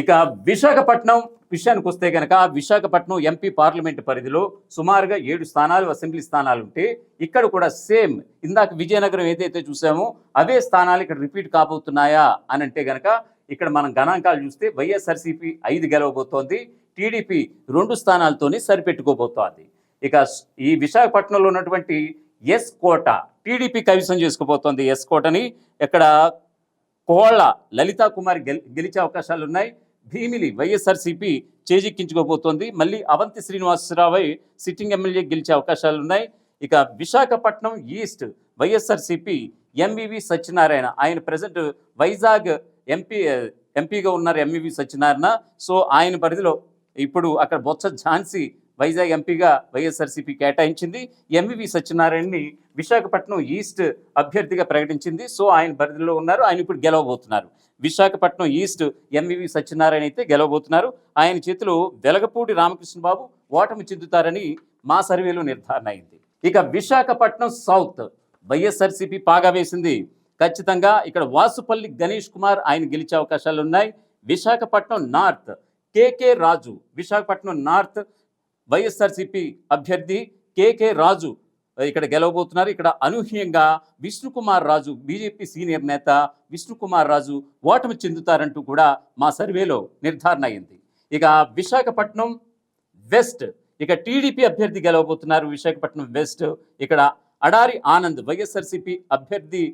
ఇక విశాఖపట్నం విషయానికి వస్తే కనుక విశాఖపట్నం ఎంపీ పార్లమెంట్ పరిధిలో సుమారుగా ఏడు స్థానాలు అసెంబ్లీ స్థానాలు ఉంటే ఇక్కడ కూడా సేమ్ ఇందాక విజయనగరం ఏదైతే చూసామో అవే స్థానాలు ఇక్కడ రిపీట్ కాబోతున్నాయా అని అంటే కనుక ఇక్కడ మనం గణాంకాలు చూస్తే వైఎస్ఆర్సీపీ ఐదు గెలవబోతోంది టీడీపీ రెండు స్థానాలతోనే సరిపెట్టుకోబోతోంది. ఇక ఈ విశాఖపట్నంలో ఉన్నటువంటి ఎస్ కోట టీడీపీ కవిసం చేసుకోబోతోంది ఎస్ కోటని. ఇక్కడ కోళ్ళ లలితా కుమార్ గెలిచే అవకాశాలు ఉన్నాయి భీమిలి వైఎస్ఆర్సీపీ చేజిక్కించుకోబోతోంది. మళ్ళీ అవంతి శ్రీనివాసరావు సిట్టింగ్ ఎమ్మెల్యే గెలిచే అవకాశాలు ఉన్నాయి. ఇక Visakhapatnam east YSRCP MVV Satyanarayana. ఆయన ప్రజెంట్ వైజాగ్ ఎంపీ ఎంపీగా ఉన్నారు ఎంవివి సత్యనారాయణ. సో ఆయన పరిధిలో ఇప్పుడు అక్కడ బొత్స ఝాన్సీ వైజాగ్ ఎంపీగా వైఎస్ఆర్సీపీ కేటాయించింది. ఎంవివి సత్యనారాయణని విశాఖపట్నం ఈస్ట్ అభ్యర్థిగా ప్రకటించింది. సో ఆయన పరిధిలో ఉన్నారు. ఆయన ఇప్పుడు గెలవబోతున్నారు. విశాఖపట్నం ఈస్ట్ ఎంవివి సత్యనారాయణ అయితే గెలవబోతున్నారు. ఆయన చేతిలో వెలగపూడి రామకృష్ణ బాబు ఓటమి చెందుతారని మా సర్వేలో నిర్ధారణ అయింది. ఇక విశాఖపట్నం సౌత్ వైఎస్ఆర్సీపీ పాగా వేసింది. ఖచ్చితంగా ఇక్కడ వాసుపల్లి గణేష్ కుమార్ ఆయన గెలిచే అవకాశాలు ఉన్నాయి Visakhapatnam north KK Raju Visakhapatnam north YSRCP అభ్యర్థి కేకే రాజు ఇక్కడ గెలవబోతున్నారు. ఇక్కడ అనూహ్యంగా విష్ణుకుమార్ రాజు బీజేపీ సీనియర్ నేత విష్ణుకుమార్ రాజు ఓటమి చెందుతారంటూ కూడా మా సర్వేలో నిర్ధారణ అయింది. ఇక విశాఖపట్నం వెస్ట్ ఇక టీడీపీ అభ్యర్థి గెలవబోతున్నారు విశాఖపట్నం వెస్ట్. ఇక్కడ అడారి ఆనంద్ వైఎస్ఆర్సీపీ అభ్యర్థి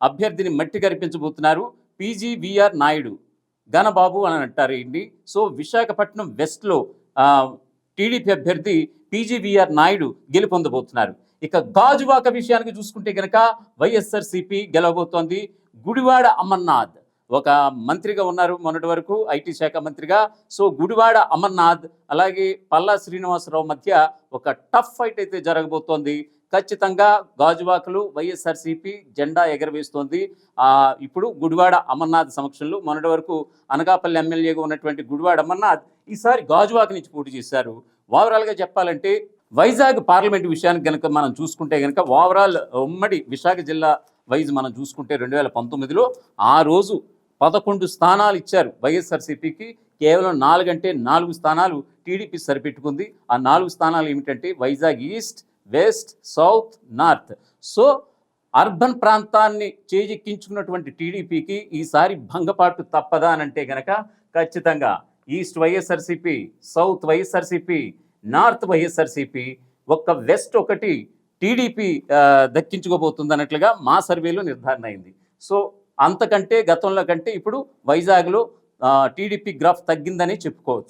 అభ్యర్థిని మట్టి గరిపించబోతున్నారు పీజీవీఆర్ నాయుడు. ఘనబాబు అని అంటారు ఇండి సో విశాఖపట్నం వెస్ట్లో టీడీపీ అభ్యర్థి పీజీవీఆర్ నాయుడు గెలుపొందబోతున్నారు. ఇక గాజువాక విషయానికి చూసుకుంటే కనుక వైఎస్ఆర్సీపీ గెలవబోతోంది. గుడివాడ అమర్నాథ్ ఒక మంత్రిగా ఉన్నారు మొన్నటి వరకు ఐటీ శాఖ మంత్రిగా. సో గుడివాడ అమర్నాథ్ అలాగే పల్లా శ్రీనివాసరావు మధ్య ఒక టఫ్ ఫైట్ అయితే జరగబోతోంది. ఖచ్చితంగా గాజువాకలు వైఎస్ఆర్సీపీ జెండా ఎగరవేస్తోంది. ఇప్పుడు గుడివాడ అమర్నాథ్ సమక్షంలో మొన్నటి వరకు అనకాపల్లి ఎమ్మెల్యేగా ఉన్నటువంటి గుడివాడ అమర్నాథ్ ఈసారి గాజువాక నుంచి పోటీ చేశారు. ఓవరాల్గా చెప్పాలంటే వైజాగ్ పార్లమెంట్ విషయానికి కనుక మనం చూసుకుంటే కనుక ఓవరాల్ ఉమ్మడి విశాఖ జిల్లా వైజ్ మనం చూసుకుంటే రెండు వేల పంతొమ్మిదిలో ఆ రోజు పదకొండు స్థానాలు ఇచ్చారు వైఎస్ఆర్సీపీకి. కేవలం నాలుగంటే నాలుగు స్థానాలు టీడీపీ సరిపెట్టుకుంది. ఆ నాలుగు స్థానాలు ఏమిటంటే Vizag east west south north. So urban ప్రాంతాన్ని చేజెక్కించుకున్నటువంటి టీడీపీకి ఈసారి భంగపాటు తప్పదా అనంటే గనక ఖచ్చితంగా east YSRCP south YSRCP north YSRCP ఒక్క వెస్ట్ ఒకటి టీడీపీ దక్కించుకోబోతుంది అన్నట్లుగా మా సర్వేలో నిర్ధారణ అయింది. సో అంతకంటే గతంలో కంటే ఇప్పుడు వైజాగ్లో టీడీపీ గ్రాఫ్ తగ్గిందని చెప్పుకోవచ్చు.